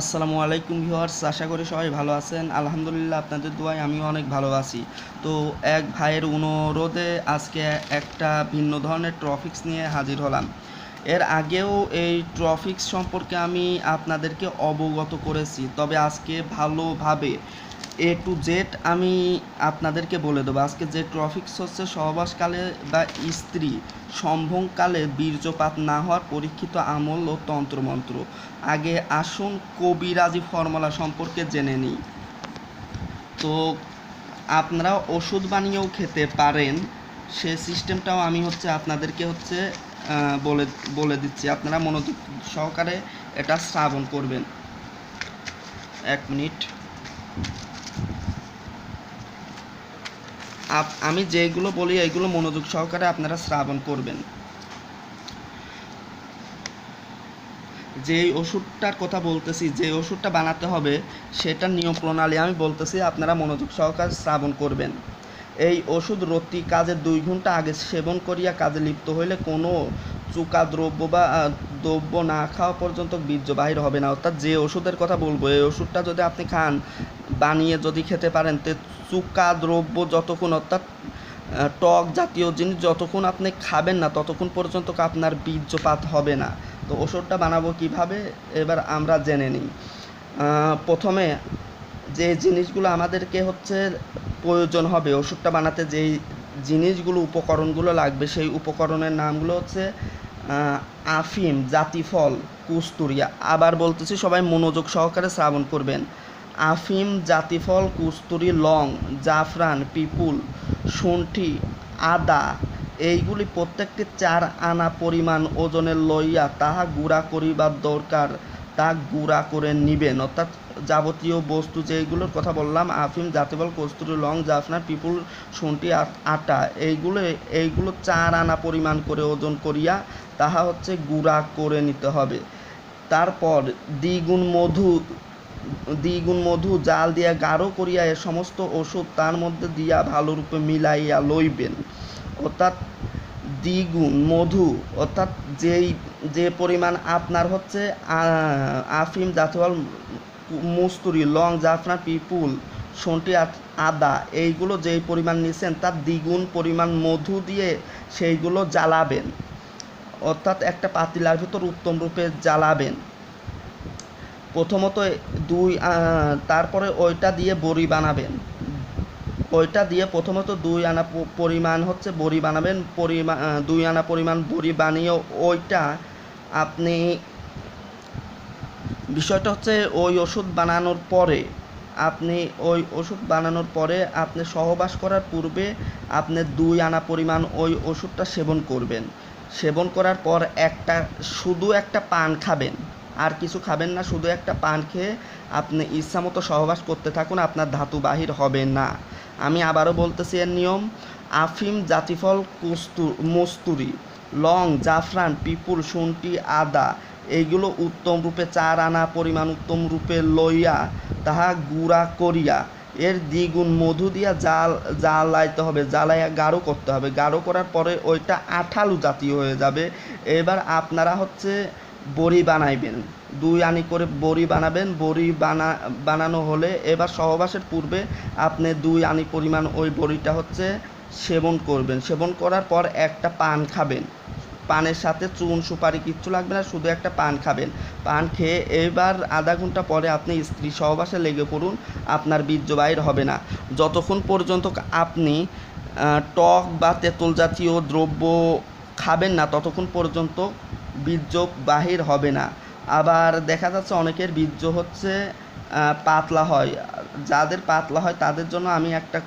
আসসালামু আলাইকুম ভিউয়ার্স, আশা করি সবাই ভালো আছেন। আলহামদুলিল্লাহ, আপনাদের দোয়ায় আমিও অনেক ভালো আছি। তো এক ভাইয়ের অনুরোধে আজকে একটা ভিন্ন ধরনের ট্রফিক্স নিয়ে হাজির হলাম। এর আগেও এই ট্রফিক্স সম্পর্কে আমি আপনাদেরকে অবগত করেছি, তবে আজকে ভালোভাবে এ টু জেড আমি আপনাদেরকে বলে দেবো। আজকে যে ট্রফিক্স হচ্ছে সহবাসকালে বা স্ত্রী, সম্ভোগকালে বীর্যপাত না হওয়ার পরীক্ষিত আমল ও তন্ত্রমন্ত্র। আগে আসুন কবিরাজি ফর্মুলা সম্পর্কে জেনে নিই। তো আপনারা ওষুধ বানিয়েও খেতে পারেন, সে সিস্টেমটাও আমি হচ্ছে আপনাদেরকে হচ্ছে বলে বলে দিচ্ছি। আপনারা মনোযোগ সহকারে এটা শ্রাবণ করবেন। এক মিনিট। আমি যেগুলো বলি, এগুলো মনোযোগ সহকারে আপনারা শ্রাবণ করবেন। যে ওষুধটার কথা বলতেছি যে ওষুধটা বানাতে হবে, সেটার নিয়ম প্রণালী আমি বলতেছি, আপনারা মনোযোগ সহকারে শ্রাবণ করবেন। এই ওষুধ রতি কাজের দুই ঘণ্টা আগে সেবন করিয়া কাজে লিপ্ত হইলে কোনো চুকা দ্রব্য বা দ্রব্য না খাওয়া পর্যন্ত বীর্য বাহির হবে না। অর্থাৎ যে ওষুধের কথা বলব, এই ওষুধটা যদি আপনি খান, বানিয়ে যদি খেতে পারেন, তে চুকা দ্রব্য যতক্ষণ, অর্থাৎ টক জাতীয় জিনিস যতক্ষণ আপনি খাবেন না, ততক্ষণ পর্যন্ত আপনার বীর্যপাত হবে না। তো ওষুধটা বানাবো কীভাবে, এবার আমরা জেনে নিই। প্রথমে যে জিনিসগুলো আমাদেরকে হচ্ছে প্রয়োজন হবে, ওষুধটা বানাতে যেই জিনিসগুলো, উপকরণগুলো লাগবে, সেই উপকরণের নামগুলো হচ্ছে আফিম জাতিফল কুস্তুরিয়া। আবার বলতেছি, সবাই মনোযোগ সহকারে শ্রাবণ করবেন। আফিম জাতিফল কুস্তুরি, লং, জাফরান, পিপুল, শুন্ঠি, আদা, এইগুলি প্রত্যেকটি চার আনা পরিমাণ ওজনের লইয়া তাহা গুঁড়া করিবার দরকার। তা গুঁড়া করে নিবেন। অর্থাৎ যাবতীয় বস্তু যেইগুলোর কথা বললাম, আফিম জাতিবল কস্তুরি, লং জাফনার পিপুল, শুন্ঠি, আ- আটা, এইগুলো এইগুলো চার আনা পরিমাণ করে ওজন করিয়া তাহা হচ্ছে গুঁড়া করে নিতে হবে। তারপর দ্বিগুণ মধু দ্বিগুণ মধু জাল দিয়া গাঢ় করিয়া এ সমস্ত ওষুধ তার মধ্যে দিয়া ভালোরূপে মিলাইয়া লইবেন। অর্থাৎ দ্বিগুণ মধু, অর্থাৎ যেই, যে পরিমাণ আপনার হচ্ছে আফিম জাতীয় মুস্তুরি, লং, জাফরান, পিপুল, শন্টি আদা, এইগুলো যেই পরিমাণ নিছেন তার দ্বিগুণ পরিমাণ মধু দিয়ে সেইগুলো জ্বালাবেন। অর্থাৎ একটা পাতিলার ভিতর উত্তম রূপে জ্বালাবেন। প্রথমত দুই তারপরে ওইটা দিয়ে বড়ি বানাবেন। ওইটা দিয়ে প্রথমত দুই আনা পরিমাণ হচ্ছে বড়ি বানাবেন। পরিমাণ দুই আনা পরিমাণ বড়ি বানিয়ে ওইটা আপনি, বিষয়টা হচ্ছে ওই ওষুধ বানানোর পরে আপনি ওই ওষুধ বানানোর পরে আপনি সহবাস করার পূর্বে আপনি দুই আনা পরিমাণ ওই ওষুধটা সেবন করবেন। সেবন করার পর একটা, শুধু একটা পান খাবেন। আর কিছু খাবেন না, শুধু একটা পান খেয়ে আপনি ইচ্ছামতো সহবাস করতে থাকুন, আপনার ধাতু বাহির হবে না। আমি আবারও বলতেছি এর নিয়ম, আফিম, জাতিফল, কুস্তু, মস্তুরি, লং, জাফরান, পিপুল, শুন্টি, আদা এইগুলো উত্তম রূপে চার আনা, পরিমাণ উত্তম রূপে লইয়া তাহা গুঁড়া করিয়া এর দ্বিগুণ মধু দিয়া জাল, জ্বালাইতে হবে, জ্বালাইয়া গাঢ় করতে হবে। গাঢ় করার পরে ওইটা আঠালু জাতীয় হয়ে যাবে। এবার আপনারা হচ্ছে বড়ি বানাইবেন। দুই আনি করে বড়ি বানাবেন। বড়ি বানা, বানানো হলে এবার সহবাসের পূর্বে আপনি দুই আনি পরিমাণ ওই বড়িটা হচ্ছে সেবন করবেন। সেবন করার পর একটা পান খাবেন। পানের সাথে চুন, সুপারি, কিচ্ছু লাগবে না, শুধু একটা পান খাবেন। পান খেয়ে এবার আধা ঘণ্টা পরে আপনি স্ত্রী সহবাসে লেগে পড়ুন, আপনার বীর্য বাইর হবে না। যতক্ষণ পর্যন্ত আপনি টক বা তেঁতুল জাতীয় দ্রব্য খাবেন না, ততক্ষণ পর্যন্ত বীর্য বাহির হবে না। আবার দেখা যাচ্ছে অনেকের বীর্য হচ্ছে পাতলা হয়। যাদের পাতলা হয়, তাদের জন্য আমি একটা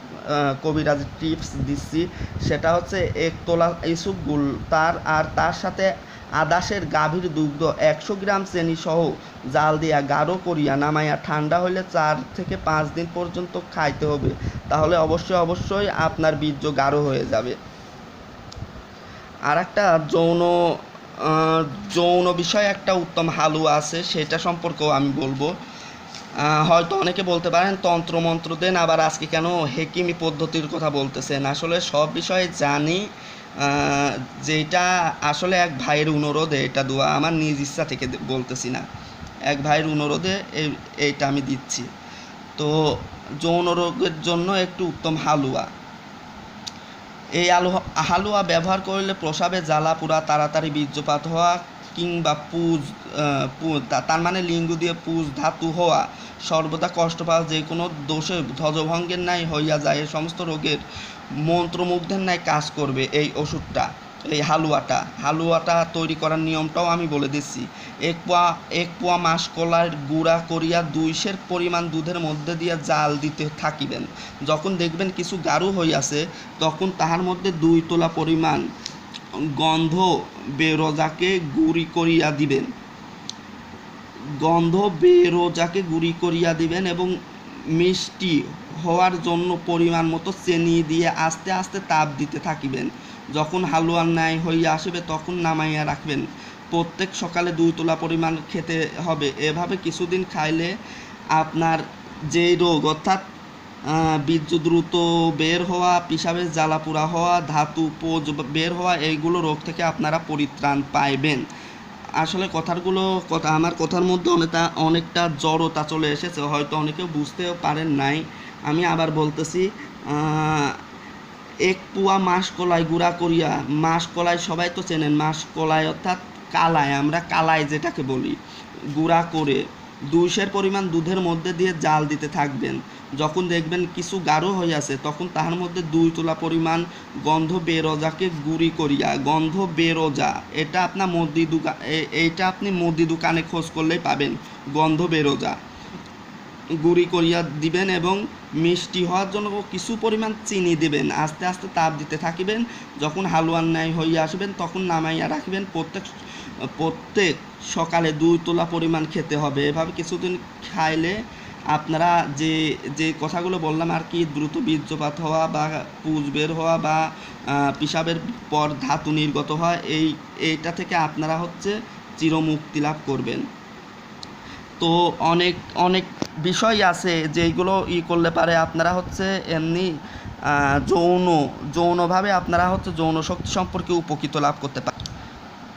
কবিরাজি টিপস দিচ্ছি। সেটা হচ্ছে এক তোলা ইসুক গুল, তার আর তার সাথে আদাসের গাভীর দুগ্ধ। একশো গ্রাম চেনি সহ জাল দিয়া গাঢ় করিয়া নামাইয়া ঠান্ডা হইলে চার থেকে পাঁচ দিন পর্যন্ত খাইতে হবে। তাহলে অবশ্যই অবশ্যই আপনার বীর্য গাঢ় হয়ে যাবে। আর একটা যৌন যৌন বিষয়ে, একটা উত্তম হালুয়া আছে, সেটা সম্পর্কেও আমি বলব। হয়তো অনেকে বলতে পারেন তন্ত্র মন্ত্র দেন, আবার আজকে কেন হেকিমি পদ্ধতির কথা বলতেছেন? আসলে সব বিষয়ে জানি যেটা আসলে এক ভাইয়ের অনুরোধে এটা দোয়া আমার নিজ ইচ্ছা থেকে বলতেছি না। এক ভাইয়ের অনুরোধে এই, এইটা আমি দিচ্ছি। তো যৌন রোগের জন্য একটু উত্তম হালুয়া। এই আলু হালুয়া ব্যবহার করলে প্রসাবে জ্বালা পোড়া, তাড়াতাড়ি বীর্যপাত হওয়া কিংবা পুজ তার মানে লিঙ্গ দিয়ে পুজ, ধাতু হওয়া সর্বদা কষ্ট পাওয়া যে কোনো দোষে ধ্বজভঙ্গের ন্যায় হইয়া যায় এই সমস্ত রোগের মন্ত্রমুগ্ধের ন্যায় কাজ করবে এই ওষুধটা, এই হালুয়াটা। হালুয়াটা তৈরি করার নিয়মটাও আমি বলে দিচ্ছি। এক পোয়া এক পোয়া মাসকলার গুঁড়া করিয়া দুইশের পরিমাণ দুধের মধ্যে দিয়া জাল দিতে থাকিবেন। যখন দেখবেন কিছু গাঢ় হইয়াছে, তখন তাহার মধ্যে দুই তোলা পরিমাণ গন্ধ বেরোজাকে গুঁড়ি করিয়া দিবেন। গন্ধ বেরোজাকে গুঁড়ি করিয়া দিবেন এবং মিষ্টি হওয়ার জন্য পরিমাণ মতো চিনি দিয়ে আস্তে আস্তে তাপ দিতে থাকিবেন। যখন হালুয়ার ন্যায় হইয়া আসবে, তখন নামাইয়া রাখবেন। প্রত্যেক সকালে দুই তোলা পরিমাণ খেতে হবে। এভাবে কিছুদিন খাইলে আপনার যেই রোগ, অর্থাৎ বীর্য দ্রুত বের হওয়া পিসাবের জ্বালাপুরা হওয়া, ধাতু পোজ বের হওয়া, এইগুলো রোগ থেকে আপনারা পরিত্রাণ পাইবেন। আসলে কথাগুলো, কথা, আমার কথার মধ্যে অনেকটা অনেকটা জড়তা চলে এসেছে, হয়তো অনেকে বুঝতেও পারেন নাই। আমি আবার বলতেছি এক পুয়া মাসকলাই গুঁড়া করিয়া, মাসকলাই সবাই তো চেনেন, মাসকলাই অর্থাৎ কালাই, আমরা কালাই যেটাকে বলি, গুঁড়া করে। দুইশের পরিমাণ দুধের মধ্যে দিয়ে জাল দিতে থাকবেন। যখন দেখবেন কিছু গাঢ় হয়ে আছে, তখন তাহার মধ্যে দুই তোলা পরিমাণ গন্ধ বেরোজাকে গুঁড়ি করিয়া, গন্ধ বেরোজা, এটা আপনার মুদি দোকান এইটা আপনি মুদি দোকানে খোঁজ করলেই পাবেন, গন্ধ বেরোজা। গুঁড়ি করিয়া দিবেন এবং মিষ্টি হওয়ার জন্য কিছু পরিমাণ চিনি দিবেন, আস্তে আস্তে তাপ দিতে থাকিবেন। যখন হালুয়ার ন্যায় হইয়া আসবেন, তখন নামাইয়া রাখবেন। প্রত্যেক প্রত্যেক সকালে দুই তোলা পরিমাণ খেতে হবে। এভাবে কিছুদিন খাইলে আপনারা যে যে কথাগুলো বললাম আর কি, দ্রুত বীর্যপাত হওয়া বা পুজ বের হওয়া বা পিসাবের পর ধাতু নির্গত হওয়া, এই, এইটা থেকে আপনারা হচ্ছে চিরমুক্তি লাভ করবেন। তো অনেক অনেক বিষয় আছে যেইগুলো ই করলে পারে আপনারা হচ্ছে এমনি যৌন, যৌনভাবে আপনারা হচ্ছে যৌন শক্তি সম্পর্কে উপকৃত লাভ করতে পারেন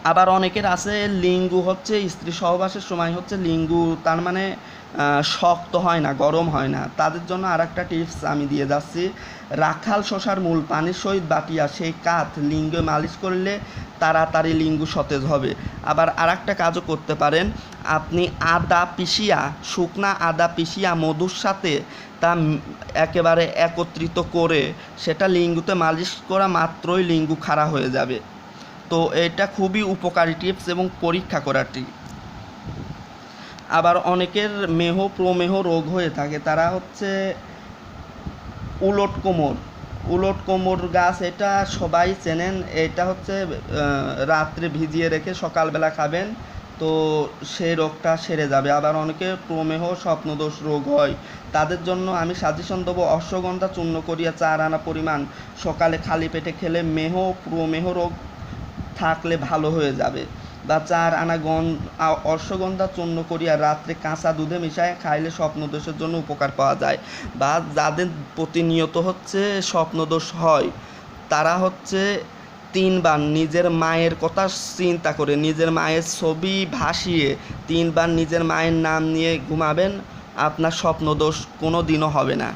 আবার অনেকের আছে, লিঙ্গু হচ্ছে স্ত্রী সহবাসের সময় হচ্ছে লিঙ্গু, তার মানে শক্ত হয় না, গরম হয় না। তাদের জন্য আর একটা টিপস আমি দিয়ে যাচ্ছি। রাখাল শশার মূল পানির সহিত বাটিয়া সেই কাত লিঙ্গে মালিশ করলে তাড়াতাড়ি লিঙ্গু সতেজ হবে। আবার আর একটা কাজও করতে পারেন। আপনি আদা পিষিয়া, শুকনা আদা পিষিয়া মধুর সাথে তা একেবারে একত্রিত করে সেটা লিঙ্গুতে মালিশ করা মাত্রই লিঙ্গু খাড়া হয়ে যাবে। তো এটা খুবই উপকারী টিপস এবং পরীক্ষা করার টিপ আবার অনেকের মেহ, প্রমেহ রোগ হয়ে থাকে। তারা হচ্ছে উলট কোমর। উলট কোমর গাছ এটা সবাই চেনেন। এটা হচ্ছে রাত্রে ভিজিয়ে রেখে সকালবেলা খাবেন তো সেই রোগটা সেরে যাবে। আবার অনেকে প্রমেহ, স্বপ্নদোষ রোগ হয়। তাদের জন্য আমি সাজেশন দেবো, অশ্বগন্ধা চূর্ণ করিয়া চার আনা পরিমাণ সকালে খালি পেটে খেলে মেহ, প্রমেহ রোগ থাকলে ভালো হয়ে যাবে। বা চার আনা গন অশ্বগন্ধা চূর্ণ করিয়া রাত্রে কাঁচা দুধে মিশায় খাইলে স্বপ্নদোষের জন্য উপকার পাওয়া যায়। বা যাদের প্রতিনিয়ত হচ্ছে স্বপ্নদোষ হয়, তারা হচ্ছে তিনবার নিজের মায়ের কথা চিন্তা করে, নিজের মায়ের ছবি ভাসিয়ে তিনবার নিজের মায়ের নাম নিয়ে ঘুমাবেন, আপনার স্বপ্নদোষ কোনো দিনও হবে না।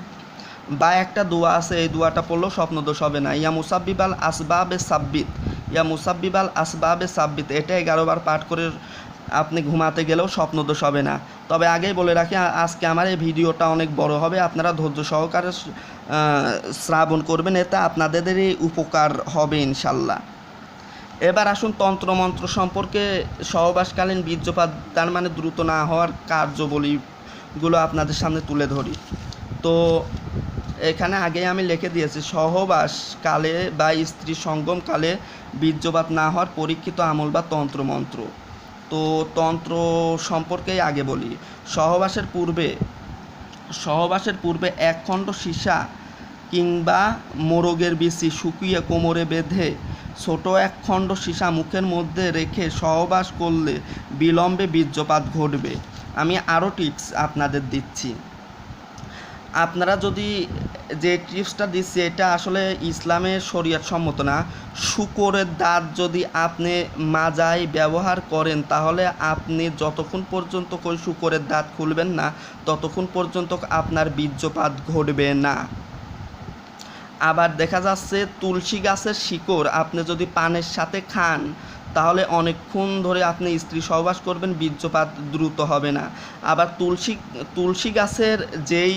বা একটা দোয়া আছে, এই দোয়াটা পড়লেও স্বপ্নদোষ হবে না। ইয়া মুসাব্বিবাল আসবাবে সাব্বিত। ইয়া মুসাব্বিবাল আসবাবে সাব্বিত এটা এগারোবার পাঠ করে আপনি ঘুমাতে গেলেও স্বপ্নদোষ হবে না। তবে আগেই বলে রাখি আজকে আমার এই ভিডিওটা অনেক বড় হবে, আপনারা ধৈর্য সহকারে শ্রাবণ করবেন, এতে আপনাদেরই উপকার হবে ইনশাল্লাহ। এবার আসুন তন্ত্রমন্ত্র সম্পর্কে, সহবাসকালীন বীর্যপাত তার মানে দ্রুত না হওয়ার কার্যবলীগুলো আপনাদের সামনে তুলে ধরি। তো এখানে আগে আমি লিখে দিয়েছি, সহবাস কালে বা স্ত্রী সঙ্গম কালে বীর্যপাত না হওয়ার পরীক্ষিত আমল বা তন্ত্রমন্ত্র। তো তন্ত্র সম্পর্কেই আগে বলি। সহবাসের পূর্বে সহবাসের পূর্বে এক খণ্ড সীসা কিংবা মোরগের বিচি শুকিয়ে কোমরে বেঁধে ছোট এক খণ্ড সীসা মুখের মধ্যে রেখে সহবাস করলে বিলম্বে বীর্যপাত ঘটবে। আমি আরও টিপস আপনাদের দিচ্ছি। আপনারা যদি যে টিপসটা দিচ্ছি, এটা আসলে ইসলামের শরীয়ত সম্মত না। শুকরের দাঁত যদি আপনি মাজায় ব্যবহার করেন, তাহলে আপনি যতক্ষণ পর্যন্ত ওই শুকরের দাঁত খুলবেন না, ততক্ষণ পর্যন্ত আপনার বীর্যপাত ঘটবে না। আবার দেখা যাচ্ছে, তুলসী গাছের শিকড় আপনি যদি পানের সাথে খান, তাহলে অনেকক্ষণ ধরে আপনি স্ত্রী সহবাস করবেন, বীর্যপাত দ্রুত হবে না। আবার তুলসী তুলসী গাছের যেই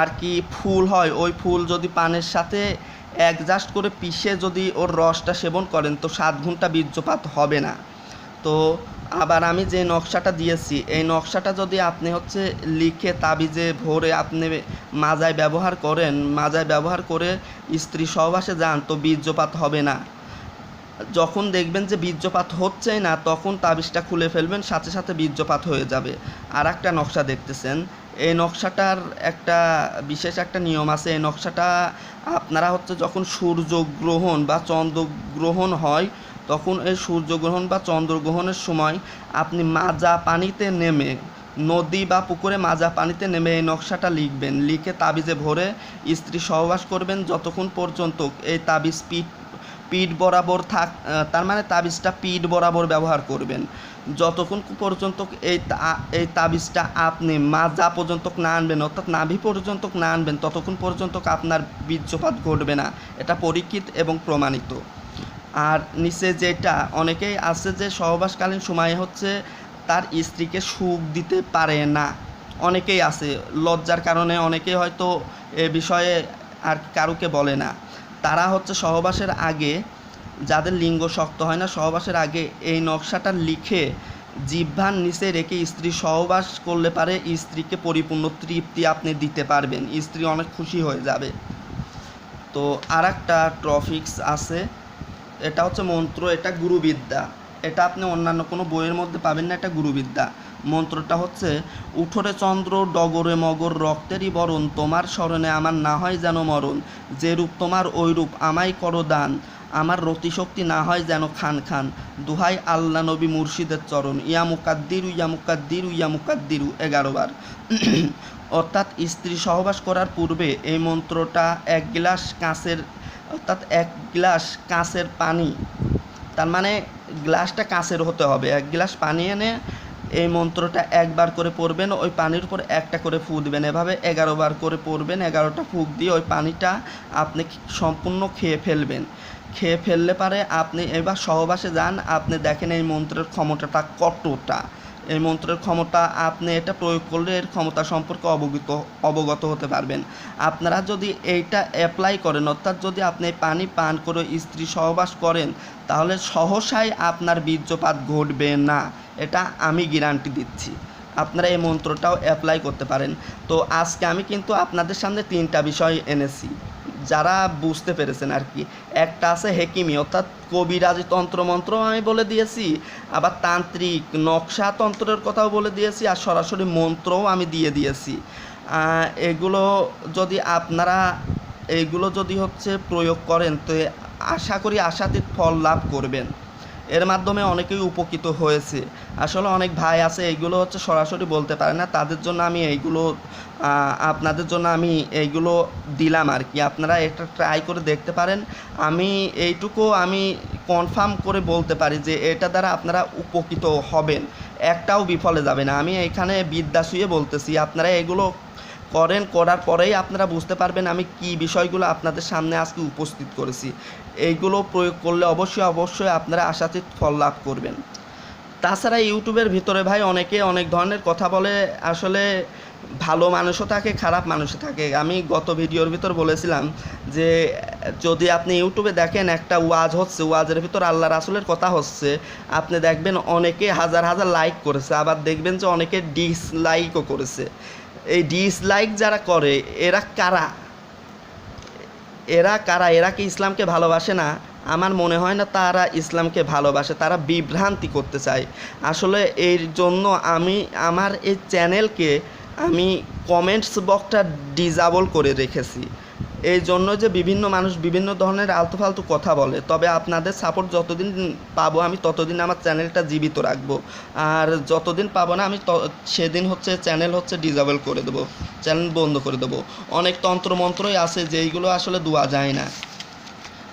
আর কি ফুল হয়, ওই ফুল যদি পানের সাথে অ্যাডজাস্ট করে পিষে যদি ওর রসটা সেবন করেন, তো সাত ঘণ্টা বীর্যপাত হবে না। তো আবার আমি যে নকশাটা দিয়েছি, এই নকশাটা যদি আপনি হচ্ছে লিখে তাবিজে ভরে আপনি মাজায় ব্যবহার করেন, মাজায় ব্যবহার করে স্ত্রী সহবাসে যান, তো বীর্যপাত হবে না। যখন দেখবেন যে বীর্যপাত হচ্ছেই না, তখন তাবিজটা খুলে ফেলবেন, সাথে সাথে বীর্যপাত হয়ে যাবে। আর একটা নকশা দেখতেছেন এই নকশাটার একটা বিশেষ একটা নিয়ম আছে। এই নকশাটা আপনারা হচ্ছে যখন সূর্যগ্রহণ বা চন্দ্রগ্রহণ হয়, তখন এই সূর্যগ্রহণ বা চন্দ্রগ্রহণের সময় আপনি মাজা পানিতে নেমে নদী বা পুকুরে মাজা পানিতে নেমে এই নকশাটা লিখবেন। লিখে তাবিজে ভরে স্ত্রী সহবাস করবেন। যতক্ষণ পর্যন্ত এই তাবিজ পিঠ পিঠ বরাবর থাক তার মানে তাবিজটা পিঠ বরাবর ব্যবহার করবেন। যতক্ষণ পর্যন্ত এই এই তাবিজটা আপনি মাজা পর্যন্ত না আনবেন, অর্থাৎ নাভি পর্যন্ত না আনবেন, ততক্ষণ পর্যন্ত আপনার বীর্যপাত ঘটবে না। এটা পরীক্ষিত এবং প্রমাণিত। আর নিচে যেটা, অনেকেই আছে যে সহবাসকালীন সময়ে হচ্ছে তার স্ত্রীকে সুখ দিতে পারে না। অনেকেই আছে, লজ্জার কারণে অনেকেই হয়তো এ বিষয়ে আর কারুকে বলে না। তারা হচ্ছে সহবাসের আগে যাদের লিঙ্গ শক্ত হয় না, সহবাসের আগে এই নকশাটা লিখে জিহ্বার নিচে রেখে স্ত্রী সহবাস করলে পারে স্ত্রীকে পরিপূর্ণ তৃপ্তি আপনি দিতে পারবেন। স্ত্রী অনেক খুশি হয়ে যাবে। তো আর একটা ট্রফিক্স আছে। এটা হচ্ছে মন্ত্র, এটা গুরুবিদ্যা। এটা আপনি অন্যান্য কোনো বইয়ের মধ্যে পাবেন না, এটা গুরুবিদ্যা। মন্ত্রটা হচ্ছে, উঠোরে চন্দ্র, ডগরে মগর, রক্তেরই বরণ, তোমার স্মরণে আমার না হয় যেন মরণ। যে রূপ তোমার ওই রূপ আমায় করো দান। আমার রতিশক্তি না হয় যেন খান খান। দুহাই আল্লাহ নবী মুর্শিদের চরণ। ইয়া মুকাদ্দিরু ইয়া মুকাদ্দিরু ইয়া মুকাদ্দিরু, এগারো বার। অর্থাৎ স্ত্রী সহবাস করার পূর্বে এই মন্ত্রটা এক গ্লাস কাঁচের, অর্থাৎ এক গ্লাস কাঁচের পানি, তার মানে গ্লাসটা কাঁচের হতে হবে। এক গ্লাস পানি এনে এই মন্ত্রটা একবার করে পড়বেন, ওই পানির উপর একটা করে ফু দিবেন। এভাবে এগারো বার করে পড়বেন, এগারোটা ফুক দিয়ে ওই পানিটা আপনি সম্পূর্ণ খেয়ে ফেলবেন। খেয়ে ফেললে পারে। আপনি এবার সহবাসে যান। আপনি দেখেন এই মন্ত্রের ক্ষমতাটা কতটা। এই মন্ত্রের ক্ষমতা আপনি এটা প্রয়োগ করলে এর ক্ষমতা সম্পর্কে অবগত অবগত হতে পারবেন। আপনারা যদি এইটা অ্যাপ্লাই করেন, অর্থাৎ যদি আপনি পানি পান করে স্ত্রী সহবাস করেন, তাহলে সহসাই আপনার বীর্যপাত ঘটবে না। এটা আমি গ্যারান্টি দিচ্ছি। আপনারা এই মন্ত্রটাও অ্যাপ্লাই করতে পারেন। তো আজকে আমি কিন্তু আপনাদের সামনে তিনটা বিষয় এনেছি। যারা বুঝতে পেরেছেন আর কি। একটা আছে হেকিমি, অর্থাৎ কবিরাজি তন্ত্রমন্ত্র আমি বলে দিয়েছি, আবার তান্ত্রিক নকশা তন্ত্রের কথাও বলে দিয়েছি, আর সরাসরি মন্ত্রও আমি দিয়ে দিয়েছি। এগুলো যদি আপনারা, এগুলো যদি হচ্ছে প্রয়োগ করেন, তো আশা করি আশাতীত ফল লাভ করবেন। এর মাধ্যমে অনেকেই উপকৃত হয়েছে। আসলে অনেক ভাই আছে এইগুলো হচ্ছে সরাসরি বলতে পারে না। তাদের জন্য আমি এইগুলো আপনাদের জন্য আমি এইগুলো দিলাম আর কি। আপনারা এটা ট্রাই করে দেখতে পারেন। আমি এইটুকু আমি কনফার্ম করে বলতে পারি যে এটা দ্বারা আপনারা উপকৃত হবেন। একটাও বিফলে যাবে না। আমি এখানে বিদ্যা শুয়ে বলতেছি, আপনারা এগুলো করেন, করার পরেই আপনারা বুঝতে পারবেন আমি কি বিষয়গুলো আপনাদের সামনে আজকে উপস্থিত করেছি। এইগুলো প্রয়োগ করলে অবশ্যই অবশ্যই আপনারা আশাতীত ফল লাভ করবেন। তাছাড়া ইউটিউবের ভিতরে ভাই অনেকে অনেক ধরনের কথা বলে, আসলে ভালো মানুষও থাকে, খারাপ মানুষও থাকে। আমি গত ভিডিওর ভিতর বলেছিলাম যে, যদি আপনি ইউটিউবে দেখেন একটা ওয়াজ হচ্ছে, ওয়াজের ভিতর আল্লাহ রাসুলের কথা হচ্ছে, আপনি দেখবেন অনেকে হাজার হাজার লাইক করেছে, আবার দেখবেন যে অনেকে ডিসলাইকও করেছে। এই ডিসলাইক যারা করে, এরা কারা? এরা কারা? এরা কি ইসলামকে ভালোবাসে না? আমার মনে হয় না তারা ইসলামকে ভালোবাসে, তারা বিভ্রান্তি করতে চায়। আসলে এর জন্য আমি, আমার এই চ্যানেলকে আমি কমেন্টস বক্সটা ডিজাবল করে রেখেছি। এই জন্য যে বিভিন্ন মানুষ বিভিন্ন ধরনের আলতু ফালতু কথা বলে, তবে আপনাদের সাপোর্ট যতদিন পাবো আমি ততদিন আমার চ্যানেলটা জীবিত রাখব। আর যতদিন পাবো না আমি সেদিন হচ্ছে চ্যানেল হচ্ছে ডিজেবল করে দেবো চ্যানেল বন্ধ করে দেবো। অনেক তন্ত্রমন্ত্রই আছে যেইগুলো আসলে দেওয়া যায় না।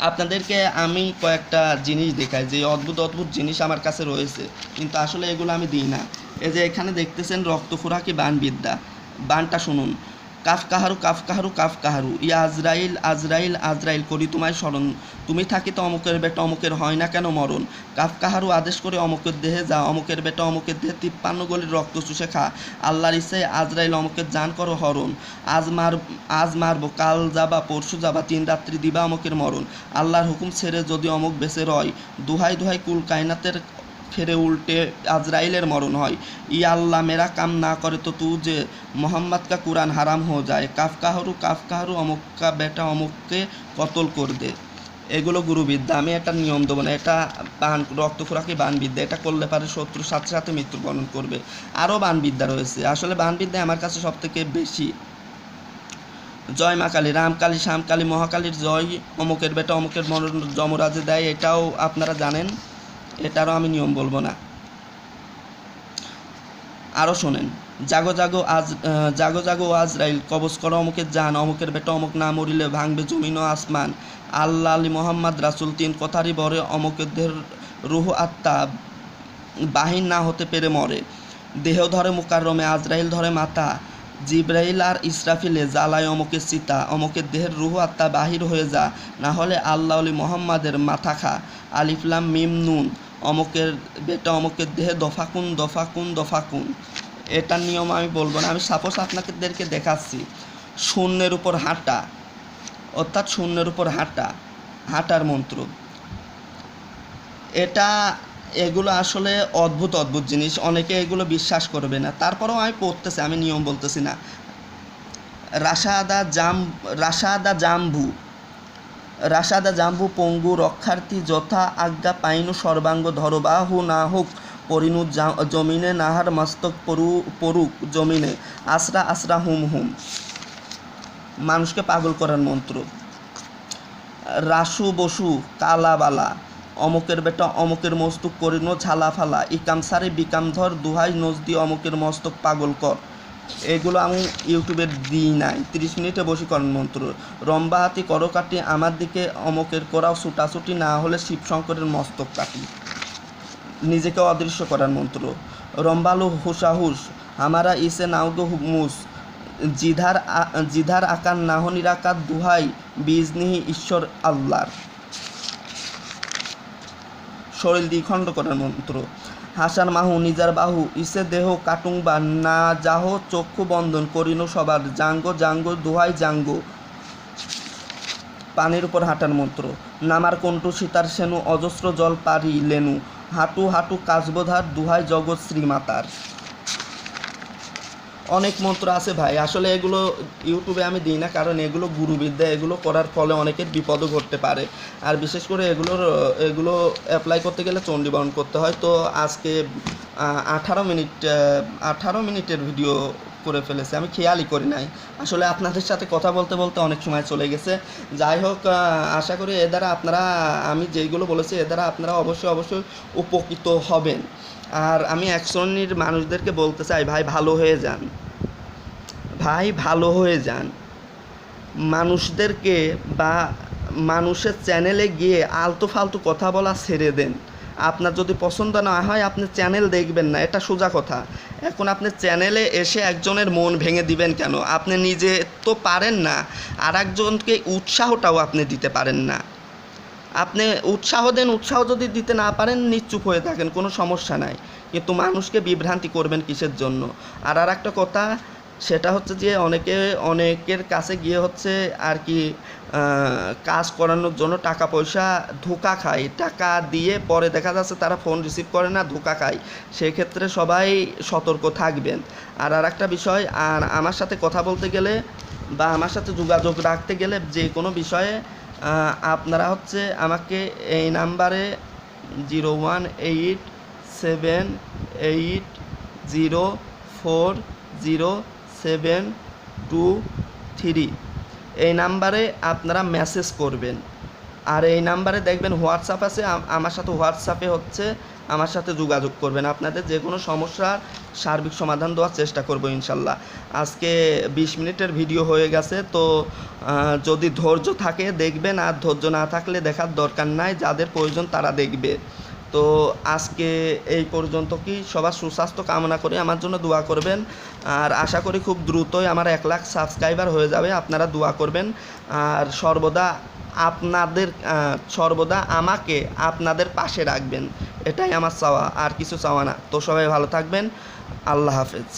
আপনাদেরকে আমি কয়েকটা জিনিস দেখাই, যে অদ্ভুত অদ্ভুত জিনিস আমার কাছে রয়েছে, কিন্তু আসলে এগুলো আমি দিই না। এই যে এখানে দেখতেছেন রক্তফুরাকি বান বিদ্যা বানটা শুনুন। কাফ কাহারু কাফ কাহারু কাফ কাহারু ইয়া আজরাইল আজরাইল আজরাইল, করি তোমায় স্মরণ। তুমি থাকিতে অমুকের বেটা অমুকের হয় না কেন মরণ? কাফ কাহারু আদেশ করে অমুকের দেহে যা, অমুকের বেটা অমুকের দেহে তিপ্পান্ন গলির রক্ত চুষে খা। আল্লাহর ইচ্ছায় আজরাইল অমুকের জান করো হরণ। আজ মার, আজ মারবো, কাল যাবা, পরশু যাবা, তিন রাত্রি দিবা অমুকের মরণ। আল্লাহর হুকুম ছেড়ে যদি অমুক বেঁচে রয়, দুহাই দুহাই কুল কায়নাতের ফেরে উল্টে আজরাইলের মরণ হয়। ই আল্লাহ মেরা কাম না করে তো তু যে মোহাম্মদ কা কুরআন হারাম হয়ে যায়। কাফ কাহারু কাফ কাহারু অমুক কা বেটা অমুককে কতল কর দে এগুলো গুরুবিদ্যা। আমি একটা নিয়ম দেবো না। এটা বান রক্তখোরাকি বানবিদ্যা। এটা করলে পারে শত্রুর সাথে সাথে মৃত্যুবরণ করবে। আরও বানবিদ্যা রয়েছে। আসলে বানবিদ্যা আমার কাছে সব থেকে বেশি। জয় মা কালী রামকালী শ্যামকালী মহাকালীর জয়। অমুকের বেটা অমুকের মরণ যমরাজে দেয়। এটাও আপনারা জানেন। এটারও আমি নিয়ম বলব না। আরও শোনেন, জাগো জাগো আজ জাগো জাগো আজরাইল, কবজ করো অমুকের জান, অমুকের বেটা, অমুক না মরিলে ভাঙবে জমিন ও আসমান। আল্লাহ আলী মোহাম্মদ রাসুল তিন কথারই বরে অমুকের রুহ আত্মা বাহির না হতে পেরে মরে। দেহ ধরে মুকাররমে, আজরাইল ধরে মাথা। জিব্রাইল আর ইসরাফিলে জ্বালায় অমুকের চিতা, অমুকের দেহের রুহ আত্মা বাহির হয়ে যা, না হলে আল্লাহ আলী মোহাম্মদের মাথা খা। আলিফলাম মিম নুন। অমুকের বেটা অমুকের দেহে দফা কুণ, দফা দফাকুন দফাকুন দফাকুন এটার নিয়ম আমি বলব না। আমি সাপোজ আপনাদেরকে দেখাচ্ছি। শূন্যের উপর হাঁটা। অর্থাৎ শূন্যের উপর হাঁটা। হাঁটার মন্ত্র। এটা, এগুলো আসলে অদ্ভুত অদ্ভুত জিনিস। অনেকে এগুলো বিশ্বাস করবে না। তারপরেও আমি পড়তেছি, আমি নিয়ম বলতেছি না। রাসাদা জাম, রাসাদা জাম্বু। রাসাদা জাম্বু, পঙ্গু, রক্ষার্থী, যথা আজ্ঞা পাইনু, সর্বাঙ্গ ধরবাহু না হোক, পরিণু জমিনে নাহার মস্তক পরু পরুক জমিনে আসরা আসরা হুম হুম। মানুষকে পাগল করার মন্ত্র। রাসু বসু কালাবালা অমুকের বেটা অমুকের মস্তক করিনো, ঝালা ফালা। ইকাম সারে বিকাম ধর, দুহাই নজদি অমুকের মস্তক পাগল কর। এগুলো আমি ইউটিউবে দিই নাই। তিরিশ মিনিটে বশীকরণ মন্ত্র রম্বা হাতি করো কাটি আমার দিকে অমুকের করাও ছুটাছুটি না হলে শিবশঙ্করের মস্তক কাটি নিজেকে অদৃশ্য করার মন্ত্র। রম্বালু হুসাহুস, হামারা ইসে নাউগো মুস। জিধার জিধার আকার নাহনির আকার দুহাই, বিজনিহি ঈশ্বর আল্লাহর। শরীর দ্বিখণ্ড করার মন্ত্র। হাসান মাহু, নিজার বাহু, ইসে দেহ কাটুং বা না যাহ চক্ষু বন্ধন, করিন সবার, জাঙ্গো জাঙ্গো, দুহাই জাঙ্গো। পানির উপর হাঁটার মন্ত্র, নামার কণ্ঠু সীতার সেনু, অজস্র জল পারি লেনু হাঁটু হাঁটু কাজবোধার দুহাই জগৎ শ্রীমাতার। অনেক মন্ত্র আছে ভাই। আসলে এগুলো ইউটিউবে আমি দিই না, কারণ এগুলো গুরুবিদ্যা, এগুলো করার ফলে অনেকের বিপদও ঘটতে পারে। আর বিশেষ করে এগুলোর, এগুলো অ্যাপ্লাই করতে গেলে চণ্ডীবরণ করতে হয়। তো আজকে আঠারো মিনিট আঠারো মিনিটের ভিডিও করে ফেলেছে, আমি খেয়ালই করি নাই। আসলে আপনাদের সাথে কথা বলতে বলতে অনেক সময় চলে গেছে। যাই হোক আশা করি এ দ্বারা আপনারা, আমি যেইগুলো বলেছি, এ দ্বারা আপনারা অবশ্যই অবশ্যই উপকৃত হবেন। আর আমি এক শ্রেণির মানুষদেরকে বলতে চাই, ভাই ভালো হয়ে যান। ভাই ভালো হয়ে যান। মানুষদেরকে বা মানুষের চ্যানেলে গিয়ে আলতু ফালতু কথা বলা ছেড়ে দেন। আপনার যদি পছন্দ না হয়, আপনি চ্যানেল দেখবেন না। এটা সোজা কথা। এখন আপনি চ্যানেলে এসে একজনের মন ভেঙে দিবেন কেন? আপনি নিজে তো পারেন না আর একজনকে উৎসাহটাও আপনি দিতে পারেন না। আপনি উৎসাহ দেন, উৎসাহ যদি দিতে না পারেন, নিশ্চুপ হয়ে থাকেন, কোনো সমস্যা নাই। কিন্তু মানুষকে বিভ্রান্তি করবেন কিসের জন্য? আর আর একটা কথা সেটা হচ্ছে যে অনেকে, অনেকের কাছে গিয়ে হচ্ছে আর কি কাজ করানোর জন্য টাকা পয়সা ধোকা খায়। টাকা দিয়ে পরে দেখা যাচ্ছে তারা ফোন রিসিভ করে না, ধোকা খায়। সেক্ষেত্রে সবাই সতর্ক থাকবেন। আর আর একটা বিষয়, আর আমার সাথে কথা বলতে গেলে বা আমার সাথে যোগাযোগ রাখতে গেলে যে কোনো বিষয়ে আপনারা হচ্ছে আমাকে এই নাম্বারে zero one eight seven eight zero four zero seven two three এই নাম্বারে আপনারা মেসেজ করবেন। আর এই নাম্বারে দেখবেন হোয়াটসঅ্যাপ আছে আমার সাথে হোয়াটসঅ্যাপে হচ্ছে আমার সাথে যোগাযোগ করবেন। আপনাদের যে কোনো সমস্যার সার্বিক সমাধান দেওয়ার চেষ্টা করব ইনশাল্লাহ। আজকে বিশ মিনিটের ভিডিও হয়ে গেছে, তো যদি ধৈর্য থাকে দেখবেন, আর ধৈর্য না থাকলে দেখার দরকার নাই, যাদের প্রয়োজন তারা দেখবে। তো আজকে এই পর্যন্ত কি সবার সুস্বাস্থ্য কামনা করে, আমার জন্য দোয়া করবেন। আর আশা করি খুব দ্রুতই আমার এক লাখ সাবস্ক্রাইবার হয়ে যাবে, আপনারা দোয়া করবেন। আর সর্বদা আপনাদের সর্বদা আমাকে আপনাদের পাশে রাখবেন, এটাই আমার চাওয়া, আর কিছু চাওয়া না। তো সবাই ভালো থাকবেন, আল্লাহ হাফেজ।